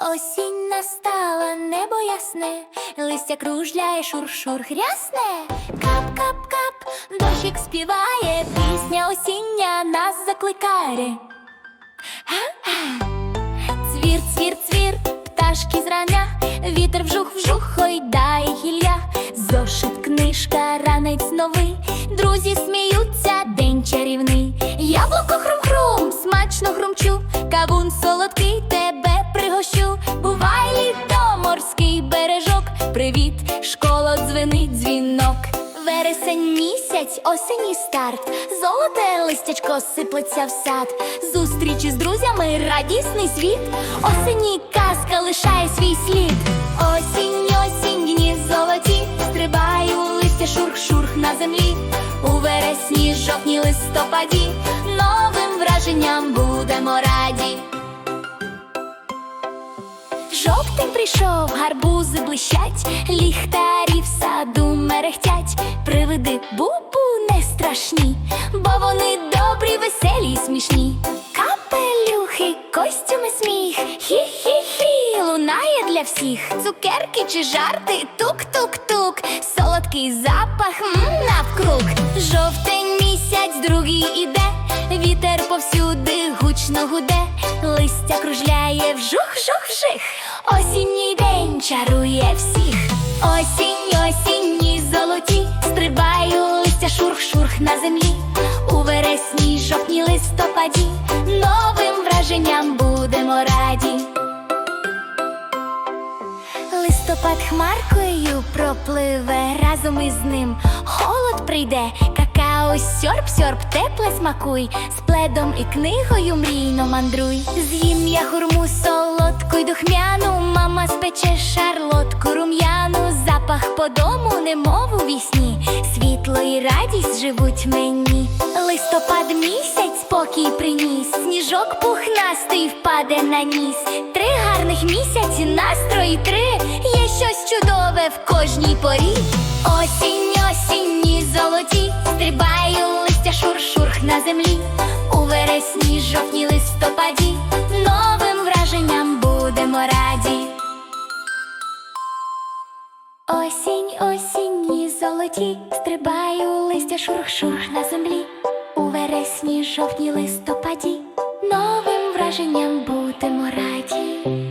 Осінь настала, небо ясне, листя кружляє, шур-шур хрясне. Кап-кап-кап, дощик співає, пісня осіння нас закликає. Цвір, цвір, цвір, пташки зрання, вітер вжух, вжух, гойдає гілля, зошит, книжка, ранець новий, друзі сміються, день чарівний. Яблуко хрум-хрум, смачно хрумчу, кавун солодкий, Вересень місяць, осінній старт, золоте листячко сиплеться в сад, зустрічі з друзями, радісний світ, осінній казка лишає свій слід. Осінь, осінь, дні золоті, стрибаю листя шурх-шурх на землі. У вересні, жовтні, листопаді, новим враженням будемо раді. Жовтень прийшов, гарбузи блищать, ліхтарі в саду мерехтять, привиди бубу не страшні, бо вони добрі, веселі й смішні. Капелюхи, костюми сміх, хі-хі-хі, лунає для всіх. Цукерки чи жарти, тук-тук-тук, солодкий запах м, навкруг. Жовтень місяць, другий іде, вітер повсюди гучно гуде, листя кружляє вжух-жух-вжих. Осінній день чарує всіх. Осінь, осінні на землі. У вересні, жовтні листопаді, новим враженням будемо раді. Листопад хмаркою пропливе, разом із ним холод прийде, какао сьорб, сьорб, тепле смакуй, з пледом і книгою мрійно мандруй. З'їм я хурму солодку й духмяну, мама спече шарлотку рум'яну, запах по дому, немов у вісні, радість живуть мені. Листопад місяць спокій приніс, сніжок пухнастий впаде на ніс. Три гарних місяці, настрої три. Є щось чудове в кожній порі. Осінь, осінні золоті, стрибаю листя шур-шурх на землі. У вересні, жовтні листопаді, новим враженням будемо раді. Осінь, осінні золоті, стрибаю листя шурх-шурх на землі. У вересні, жовтні листопаді, новим враженням будемо раді.